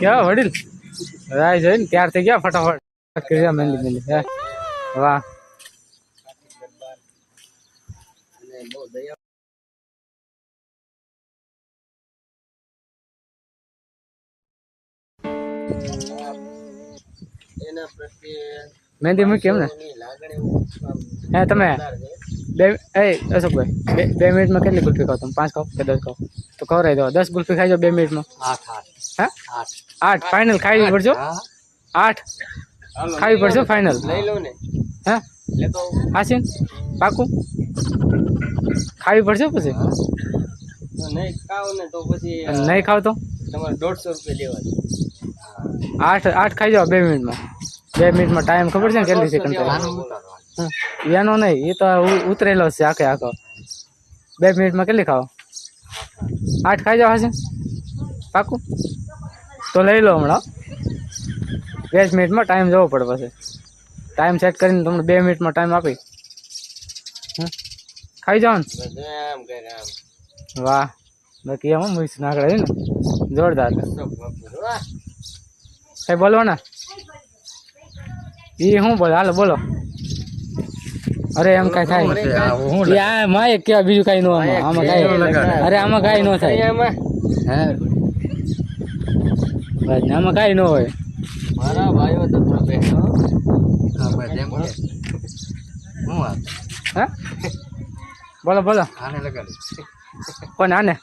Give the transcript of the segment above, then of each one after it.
કેવા વડીલ? રાય જોઈને ત્યાર થઈ ગયા ફટાફટ. કર્યા મેલી મેલી હે વાહ. મહેંદી મૂકી એમ ને હે તમે? બે એ અશોકભાઈ બે બે મિનિટમાં કેટલી ગુલ્ફી ખાવ તમે? પાંચ ખાવ કે દસ ખાવ? તો ખવડાવી દો દસ ગુલ્ફી ખાઈ જાઓ બે મિનિટમાં. આઠ આઠ. હે? આઠ. આઠ. ફાઇનલ ખાવી પડજો આઠ. ખાવી પડશે ફાઇનલ લઈ લો ને. હે? લેતો હાસીન પાકું. ખાવી પડશે પછી? તો નહીં ખાવ ને તો પછી અને નહીં ખાવ તો? તમારે દોઢસો રૂપિયા દેવા આઠ આઠ ખાઈ જાઓ બે મિનિટમાં. બે મિનિટમાં ટાઈમ ખબર છે ને કેટલી સેકન્ડ થાય? એનો નહીં એ તો ઉતરેલો છે આખે આખો. બે મિનિટમાં કેટલી ખાઓ? આઠ ખાઈ જાઓ હાસીન પાકું? તો લઈ લો હમણાં. બે જ મિનિટમાં ટાઈમ જવો પડે પછી. ટાઈમ સેટ કરીને તમને બે મિનિટમાં ટાઈમ આપી. ખાઈ જાઓ ને. કરે વાહ. બાકી એમાં મિક્સ નાખડે છે ને. જોરદાર. કઈ બોલો ને એ શું બોલો, હાલો બોલો. અરે એમ કઈ થાય આ માય કેવા બીજું કઈ નો આમાં. આમાં કઈ અરે આમાં કઈ નો થાય. એમાં હે બસ આમાં કઈ નો હોય. મારા ભાઈઓ તો થોડા બેઠો હે બોલો બોલો. આને લગાડી. કોને આને?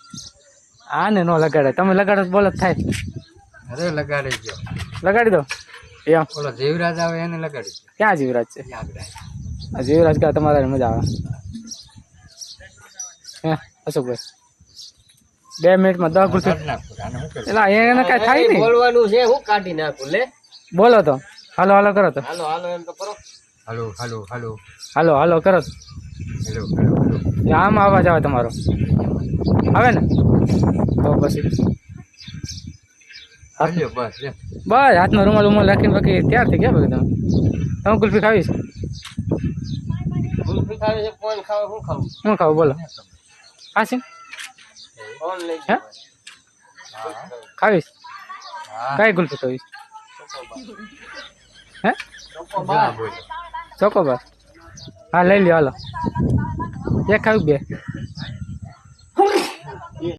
આને નો લગાડે. તમે લગાડો તો બોલો થાય. અરે લગાડી દો લગાડી દો. એમ બોલો જીવરાજ આવે એને લગાડી ક્યાં જીવરાજ છે? યાદ રાખ આ જીવરાજ કા તમારે મજા આવે હે અશોકભાઈ બે મિનિટમાં દસ ગુસ્સે એલા એને કઈ થાય નહીં. બોલવાનું છે હું કાઢી નાખું લે. બોલો તો. હાલો હાલો કરો તો. હાલો હાલો એમ તો કરો. હાલો હાલો હાલો. હાલો હાલો કરો તો. Hello hello hello. એ આમ અવાજ આવે તમારો. આવે ને? તો પછી. હાલ્યો બસ લે બસ હાથમાં રૂમાલ રૂમાલ રાખીને બાકી તૈયાર થઈ ગયા બાકી તમે? તમે કુલ્ફી ખાવી છે? ગુલ્ફી ખાવી છે? કોણ ખાવે બોલો. હા છે કોણ લઈ હે? ખાવીશ? હા. કઈ ગુલફી ખાવીશ? હે? ચોકોબાર હા લઈ લ્યો હાલો. એક ખાવી બે?